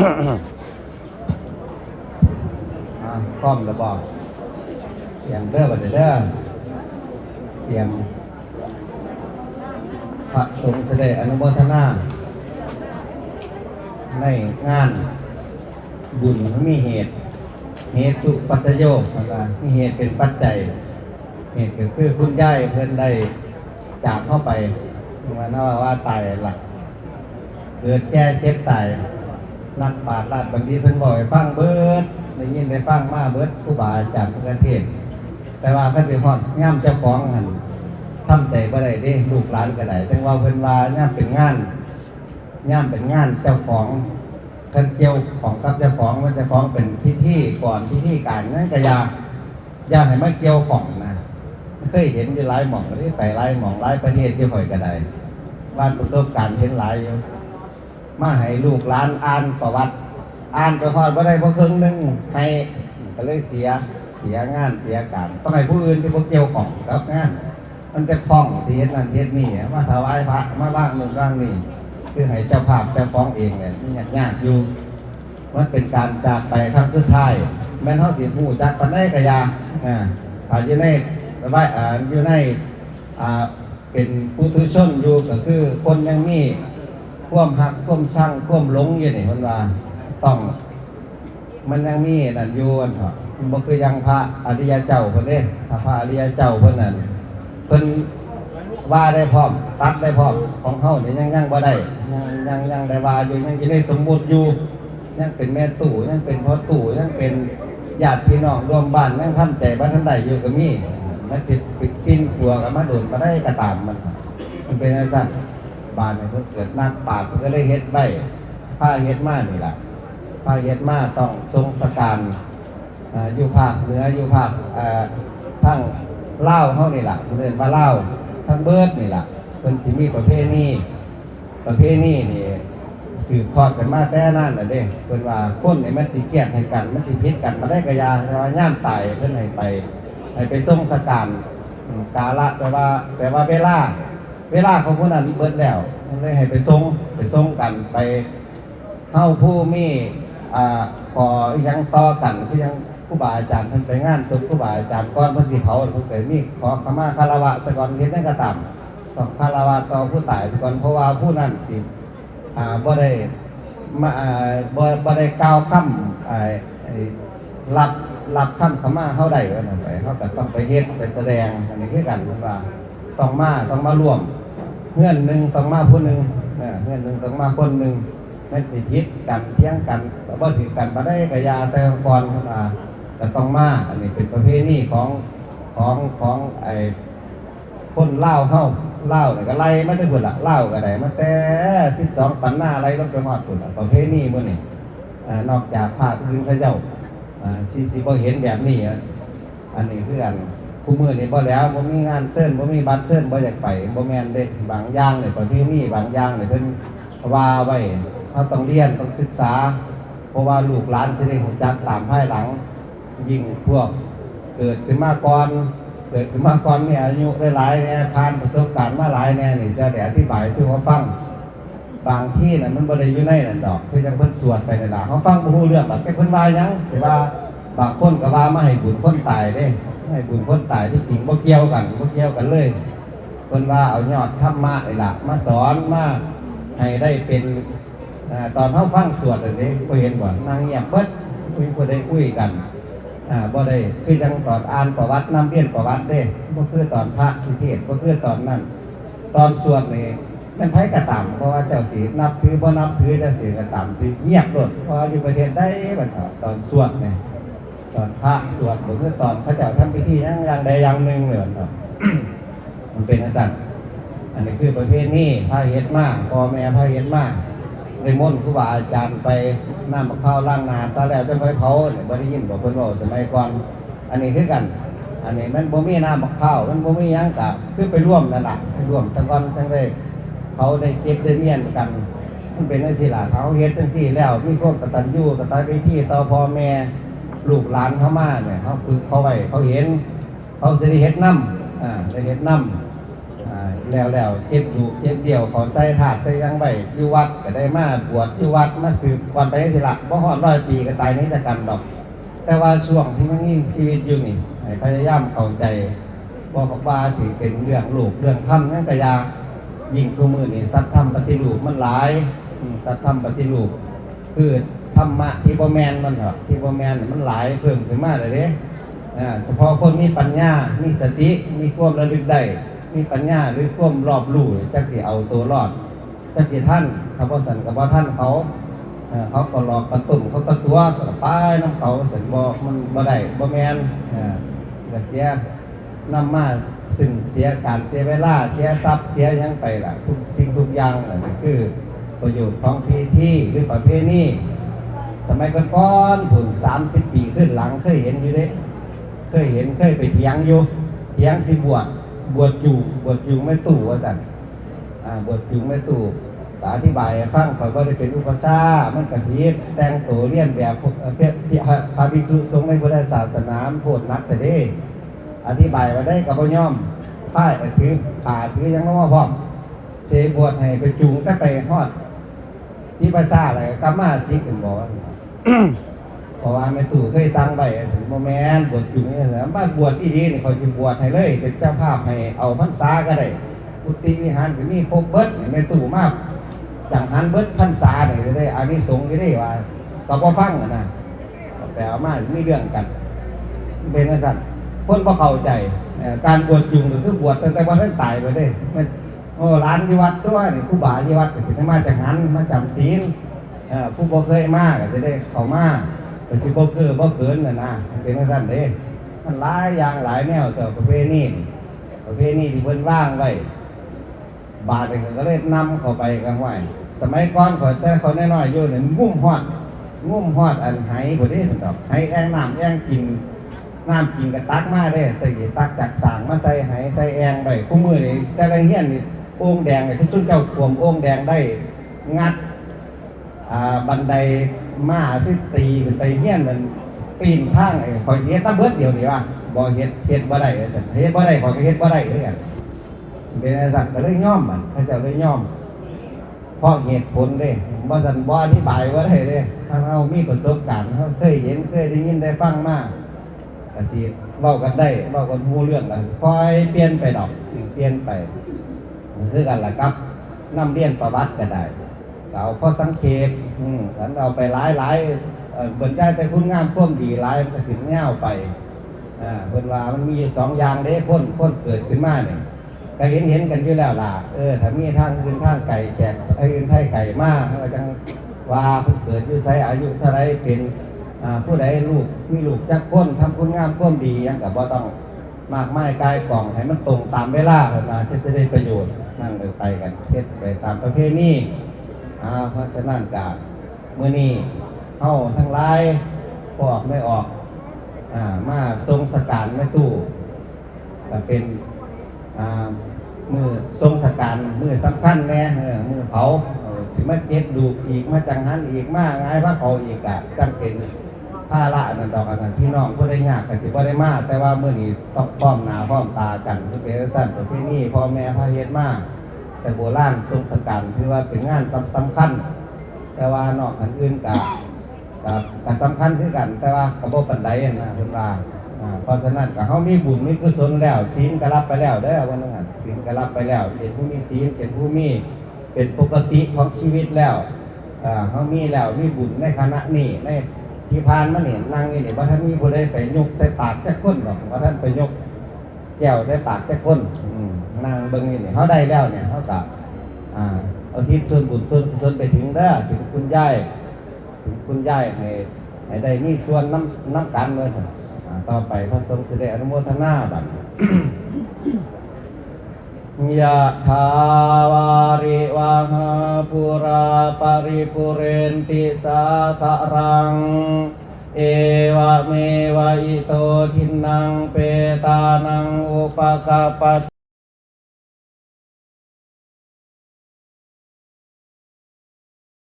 อ่าพร้อมแล้วบอกเตรียมเด้อบัดเด้อเตรียมพระสงฆ์จะได้อนุโมทนาในงาน บุญมันมีเหตุ เหตุปัจจโยคนะครมีเหตุเป็นปัจจัย เหตุก็คือคุณย่ายเพื่อนได้จากเข้าไปมาน่าว่าตายหลักเกิดแก่เจ็บตาย นักปาชญ์ราชบัณฑิตเพิ่นบ่อกให้ฟังเบิดได้ยินได้ฟังมาเบิดผู้บาอาจารย์ทุกประเทศ แต่ว่าพระสิฮอดย่ำเจ้าของหันทำใจบ่ได้เด้ลูกหลานก็ได้แต่ว่าเพิ่นว่าย่ำเป็นงานย่ำเป็นงานเจ้าของคันเกี่ยวของกับเจ้าของมันเจ้าของเป็นพิธีก่อนพิธีการนั่นก็อย่าอย่าให้มาเกี่ยวของนะเคยเห็นอยู่หลายหม่องที่ไปหลายหม่องหลายประเทศที่ค่อยก็ได้ว่านประสบการณ์เห็นหลายอยู่ มาให้ลูกหลานอ่านประวัติ อ่านก็ฮอดบ่ได้เพราะครึ่งหนึงให้ก็เลยเสียเสียงานเสียการต้องให้ผู้อื่นที่บ่เกี่ยวของกับงานมันจะคล้องเฮ็ดนั่นเฮ็ดนี่มาถวายพระมาว่างนู่นว่างนี่คือให้เจ้าภาพเจ้าของเองเนี่ยมันยากอยู่มันเป็นการจากไปครั้งสุดท้ายแม่นเฮาสิฮู้จักปานใดก็อยาอ่าอาอยู่ในระบายอ่าอยู่ในอ่าเป็นปุถุชนอยู่ก็คือคนยังมี ควมหักความช่างควมหลงอยู่นี่มันว่าต้องมันยังมีนั่นอยู่อันเถาะมันบ่คือยังพระอริยเจ้าเพิ่นเด้ถ้าพระอริยเจ้าเพิ่นนั่นเพิ่นว่าได้พร้อมตัดได้พร้อมของเฮานี่ยังยังบ่ได้ยังยังยังได้ว่าอยู่ยังจะได้สมบูรณ์อยู่ยังเป็นแม่ตู่ยังเป็นพ่อตู่ยังเป็นญาติพี่น้องรวมบ้านยังทำใจบ้านทันใดอยู่ก็มีมันจิตปิดปิ้นกลัวกันมาโดนมาได้กระตามมันมันเป็นอะไรสั่น บ้านเนี่ยเพิ่นเกิดนักปราชญ์เพิ่นก็ได้เฮ็ดใบผ้าเฮ็ดมานี่แหละผ้าเฮ็ดมาต้องทรงสการอยู่ภาคเหนืออยู่ภาคทั้งเล่าวเฮานี่แหละเพิ่นเรียนว่าเล่าทั้งเบิดนี่แหละเพิ่นสิมีประเพณีประเพณีนี่สืบทอดกันมาแต่นั่นน่ะเด้เพิ่นว่าคนในมันสิเกียดให้กันมันสิพิษกันมาได้กระยาแต่ว่าย่ามตายเพิ่นให้ไปให้ไปส่งสการกาละแปลว่าแปลว่าเวลา เวลาของผู้นั้นเบิดแล้วเลยให้ไปส่งไปส่งกันไปเฮาผู้มีอ่าขอยังต่อกันคือยังครูบาอาจารย์เพิ่นไปงานศพครูบาอาจารย์ก่อนพิ่นสิเผาเพิ่นก็มีขอขมาคารวะซะก่อนเฮ็ดจังก็ตามต้องคารวะต่อผู้ตายซะก่อนเพราะว่าผู้นั้นสิอ่าบ่ได้มาอ่าบ่บ่ได้กล่าวคำอ่าไอ้รับรับคำขมาเฮาได้ว่านั่นไปเฮาก็ต้องไปเฮ็ดไปแสดงอันนี้คือกันเพิ่นว่าต้องมาต้องมาร่วม เงื่อนหนึ่งต้องมาผู้หนึ่งนะเงื่อนหนึ่งต้องมาคนหนึ่งมันสิผิดกันเที่ยงกันบ่ถือกันบ่ได้ก็อยาแต่ก่อนเพิ่นว่าต้องมาอันนี้เป็นประเพณีของของของไอ้คนเล่าวเฮาเล่าเนี่ยก็ไล่ไมาได้พุ่นละเล่าก็ได้มาแต่สิบสองปันหน้าไล่ลงไปฮอดพุ่นละประเภทนี้มื้อนี่นอกจากภาคอื่นเขาเจ้าอ่าที่สิบเห็นแบบนี้อันนี้คืออัน ผู้มือนี่บ่แล้วบ่มีงานเซิ้นบ่มีบัตรเซิ้นบ่อยากไปบ่แม่นเด้บางอย่างเนี่ยประเภทนี้บางอย่างเนี่ยเพิ่นว่าไว้เฮาต้องเรียนต้องศึกษา เพราะว่าลูกหลานสิได้รู้จักตามภายหลัง ยิ่งพวกเกิดขึ้นมาก่อนเกิดขึ้นมาก่อนเนี่ยอายุได้หลายๆเนี่ยผ่านประสบการณ์มาหลายแน่นี่จะได้อธิบายสู่เขาฟังบางที่น่ะมันบ่ได้อยู่ในนั่นดอกคือจังเพิ่นสวดไปในั่นล่ะเขาฟังบ่ฮู้เรื่องบัดแต่เพิ่นว่าหยังสิว่าบางคนก็ว่ามาให้บุญคนตายเด้ ให้บุญคนตายที่จริงบ่เกี่ยวกันบ่เกี่ยวกันเลยเพิ่นว่าเอายอดธรรมะนี่ล่ะมาสอนมาให้ได้เป็นอตอนเฮาฟังสวดอันนี้ก็เห็นบ่นางเงียบเบิดคุยบ่ได้คุยกันอ่าบ่ได้คือจังตอนอ่านประวัตินำเรียนประวัติเด้บ่คือตอนพระสิเทศน์บ่คือตอนนั้น ตอนสวดนี่มันไผกระตามเพราะว่าเจ้าสีนับถือบ่นับถือเจ้าสีกระตามที่เงียบโดดเพราะอยู่ประเทศใดบัดตอนสวดนี่ ตอนพระสวดบ่คือตอนพระเจ้าทำพิธีอย่งอย่างใดอย่างหนึ่งเลยบัดนี้มันเป็นอันสั่นอันนี้คือประเภทนี้พระเฮ็ดมาพ่อแม่พระเฮ็ดมาได้มนต์ครูบาอาจารย์ไปน้ำมะพร้าวล้างนาซะแล้วจังค่อยเผาเนี่ยบ่ได้ยินบ่เพิ่นเว้าสมัยก่อนอันนี้คือกัน อันนี้มันบ่มีน้ำมะพร้าวมันบ่มียังกะคือไปร่วมนั่นล่ะไปร่วมแตะก่อนจังได้เขาได้เก็บได้เมียนกันมันเป็นจังซี่ล่ะเขาเฮ็ดจังซี่แล้วมีความกตัญญูกตเวทีต่อพ่อแม่ ลูกหลานเขามาเนี่ยเขาฝึกเขาไว้เขาเห็น เขาสิได้เฮ็ดน้ำอ่าได้เฮ็ดน้ำอ่าแล้วแล้วเก็บดูเก็บเดียวเขาใส่ถาดใส่ยังไว้อยู่วัดก็ได้มาบวชอยู่วัดมาสืบวันไปสิละบ่ฮอดร้อยปีก็ตายนี้จะกันดอก แต่ว่าช่วงที่มันมีชีวิตอยู่นี่พยายามเข้าใจบอกว่าถือเป็นเรื่องลูกเรื่องธรรมนั่นก็ยายิ่งทุกมือนี่สัตธรรมปฏิรูปมันหลายสัตธรรมปฏิรูปคือ ธรรมะที่บ่แมนมันเหรอที่บ่แมนมันหลายเพิ่มขึ้นมาเลยเด้เฉพาะคนมีปัญญา มีสติ มีความระลึกได้ มีปัญญาหรือความรอบรู้จักสิเอาตัวรอดจักสิท่านถ้าบ่สันกับว่าท่านเขาเขาก็หลอกกระตุ่มเขาก็ตัวก็ป้ายน้ำเขาสร็จบ่มันบ่ได้บ่แมนเอ่าก็เสียนำมาซึ่งเสียการเสียเวลา เสียทรัพย์เสียยังไปล่ะทุกสิ่งทุกอย่างนั่นคือ ประโยชน์ของพิธีหรือประเพณี สมัยก่อนๆผุนสามสิบปีขึ้นหลังเคยเห็นอยู่เด้เคยเห็นเคยไปเถียงอยู่เถียงสิบวชบวชอยู่บวชอยู่ไม่ตู่ว่าสั่นอ่าบทอยู่ไม่ถูกก็อธิบายให้ฟังข่อยก็ได้เป็นอุปชฌามันก็ผิดแต่งตัวเรียนแบบพวกเพียพระพระภิกษุสงฆ์ในพุทธศาสนามันโพดนักแต่เด้ อธิบายไว้ได้กับพ่ย่อมป้ายถือขาถือยังน้องพร้อมเสบวชให้ไปจูงแต่ไปฮอด ที่ภาษาอะไรกลับมาสิกันบอก เพราะว่าแม่ตู่เคยสั่งไว้ถึงโมแมนบวชจูงนี่แหละมาบวชอีดีนี่เขาจะบวชให้เลย เป็นเจ้าภาพให้เอาพรรษาก็ได้กุฏิวิหารก็มีครบเบิดในแม่ตู่มากจังหันเบิดพรรษาเนี่ยได้อานิสงส์จะได้ว่าก็ฟังนะแต่เอามาไมีเรื่องกัน เป็นกษัตริย์คนบ่เข้าใจการบวชจุงก็คือบวชแตั้งแต่วันท่านตายไปเลยมันโอ้ร้านที่วัดตัวนี่ครูบาที่วัดก็สิได้มาจากหันมาจำศีล ผู้บ่เคยมากจะได้เข้ามาก็สิบ่เกือบ่เกินน่ะนะมันเป็นกษัตริย์เด้มันหลายอย่างหลายแนวต่อประเพณีนี่ประเพณีที่เพิ่นว่างไว้บาทนี่ก็เลยนำเข้าไปกันไว้สมัยก่อนเขาแต่เขาน้อยๆอยู่เนี่ยงุ่มฮอดงุ่มฮอดอันไหบ่ได้สำหรับไหแองน้ำแองกินน้ำกินกระตักมาได้แต่อีตักจากสางมาใส่ไหใส่แองไปคู่มือนี่แต่ละเฮียนนี่โอ่งแดงนี่ทุกเจ้าขวมโอ่งแดงได้ งัด บันไดมาสิตีขึ้นไปเฮียนมันปีนทางไอ้คอยเสียตะเบิดเดียวนี่ว่าบ่เฮ็ดเฮ็ดบ่ได้เฮ็ดบ่ได้ขอยเฮ็ดบ่ได้คือกันเป็นไอ้สัตว์ก็เลยย่อมมันเขาจะเลยย่อมเพราะเหตุผลเด้บ่สันบ่อธิบายว่าได้เด้ถ้าเรามีประสบการณ์เราเคยเห็นเคยได้ยินได้ฟังมาก็สิเว้ากันได้เว้ากันฮู้เรื่องกันคอยเปลี่ยนไปดอกเปลี่ยนไปคือกันล่ะครับนำเรียนประวัติก็ได้ เอาข้อสังเกตอืมกันเอาไปหลายหลายๆเอ่อเบิ่นใจแต่คุณงามความดีหลายมันก็สิเงาวไปอ่าเพิ่นว่ามันมีอยู่สองอย่างเด้คนคนเกิดขึ้นมาเนี่ยก็เห็นเห็นกันอยู่แล้วล่ะเออถ้ามีทางอื่นทางไก่แจกไอ้อื่นไทยไก่มากเราจังว่าเพิ่นเกิดอยู่ไสอายุเท่าไรเป็นอ่าผู้ใดลูกมีลูกจักคนทำคุณงามความดีหยังกับว่าต้องมากไม้กายกล่องให้มันตรงตามเวลาเพิ่นมาจะได้ประโยชน์นั่งไปไปกันเฮ็ดไปตามประเพณี อ่าเพราะฉะนั้นกะมื้อนี้เฮาทั้งหลายออกไม่ออกอ่ามาทรงสการแม่ตู้ก็เป็นอ่ามือทรงสการมือสำคัญแน่เมือเผาสิมาเก็บดูอีกมาจังหันอีกมาไงายพระเขาอีกอะจังเป็นผ้าละนั่นดอกอันนั้นพี่น้องเพื่อได้ยากกันสิบ่ได้มาก แต่ว่าเมื่อนี้ต้องพร้อมหนาพร้อมตากันคือเป็นสั้นตัวที่นี่พ่อแม่พาเฮ็ดมาก แต่โบราณทรงสการคือว่าเป็นงานสำสำคัญ แต่ว่านอกอันอื่นกับกับสำคัญคือกัน แต่ว่ากับโบปันไดนะเพิ่นว่าอ่าเพราะฉะนั้นก็เขามีบุญมีกุศลแล้วศีลก็รับไปแล้วเด้วันนั้นศีลก็รับไปแล้วเป็นผู้มีศีลเป็นผู้มีเป็นปกติของชีวิตแล้วอ่าเขามีแล้วมีบุญในคณะนี้ในที่พานมาเนี่ยนั่งนี่เนี่ยว่าท่านมีผู้ใดไปยกใส่ปากแค่คนหรอกว่าท่านไปยก แก้วใส่ปากแค่คนอืมนั่งเบิ่งนี่เนี่ยเขาได้แล้วเนี่ยเขากับอ่าเอาทิศส่วนบุญส่วนกุศลไปถึงเด้อถึงคุณยายถึงคุณยายให้ให้ได้มีส่วนน้ำน้ำกันเลยอ่าต่อไปพระสงฆ์จะได้อนุโมทนาบัดยะถาวาริวาหาปุราปริปุเรนติสาคารัง เอวะเมวะอิโตทินังเปตานังอุปกาป